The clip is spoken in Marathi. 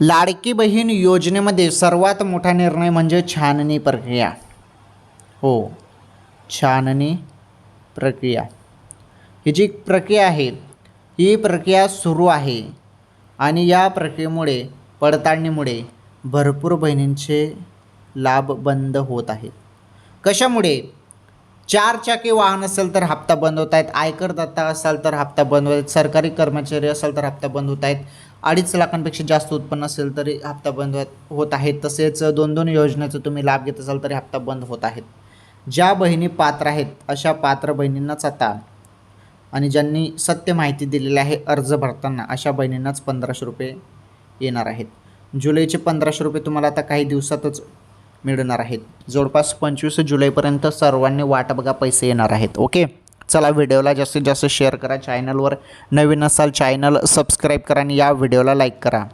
लाडकी बहीण योजनेमध्ये सर्वात मोठा निर्णय म्हणजे छाननी प्रक्रिया. हो छाननी प्रक्रिया. ही जी प्रक्रिया आहे ही प्रक्रिया सुरू आहे आणि या प्रक्रियेमुळे पडताळणीमुळे भरपूर बहिणींचे लाभ बंद होत आहेत. कशामुळे? चार चाकी वाहन असेल तर हप्ता बंद होत आहेत. आयकरदाता असाल तर हप्ता बंद होत आहेत. सरकारी कर्मचारी असाल तर हप्ता बंद होत आहेत. अडीच लाखांपेक्षा जास्त उत्पन्न असेल तरी हप्ता बंद होत होत आहेत. तसेच दोन दोन योजनेचा तुम्ही लाभ घेत असाल तरी हप्ता बंद होत आहेत. ज्या बहिणी पात्र आहेत अशा पात्र बहिणींनाच आता आणि ज्यांनी सत्य माहिती दिलेली आहे अर्ज भरताना अशा बहिणींनाच पंधराशे रुपये येणार आहेत. जुलैचे पंधराशे रुपये तुम्हाला आता काही दिवसातच मिळणार आहेत. जवळपास पंचवीस जुलैपर्यंत सर्वांनी वाट बघा पैसे येणार आहेत. ओके? चला व्हिडिओला जास्तीत जास्त शेअर करा. चॅनलवर नवीन असाल चॅनल सबस्क्राईब करा आणि या व्हिडिओला लाईक करा.